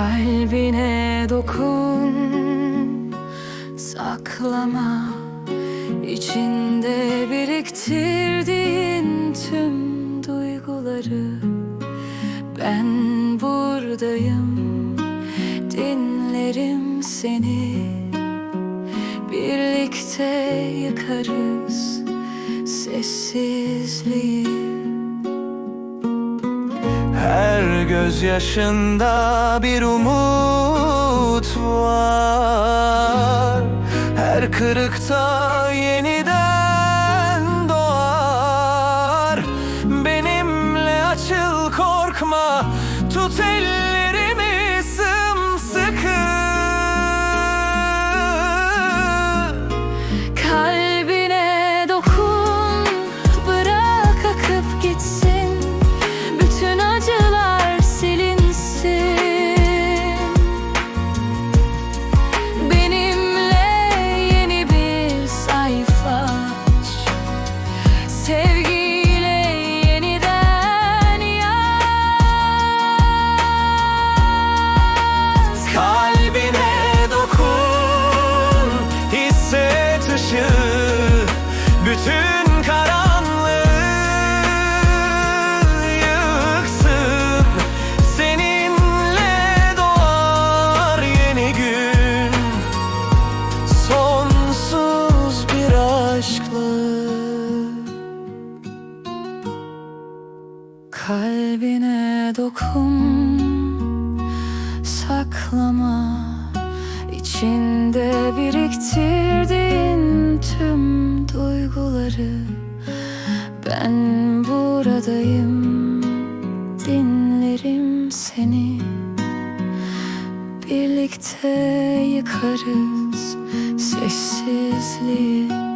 Kalbine dokun Saklama. İçinde biriktirdiğin tüm duyguları. Ben buradayım Dinlerim seni. Birlikte yıkarız Sessizliği Her gözyaşında bir umut var. Her kırıkta yeniden doğar. Benimle açıl korkma. Tut ellerimi Kalbine dokun Saklama. İçinde biriktirdiğin tüm duyguları. Ben buradayım Dinlerim seni. Birlikte yıkarız sessizliği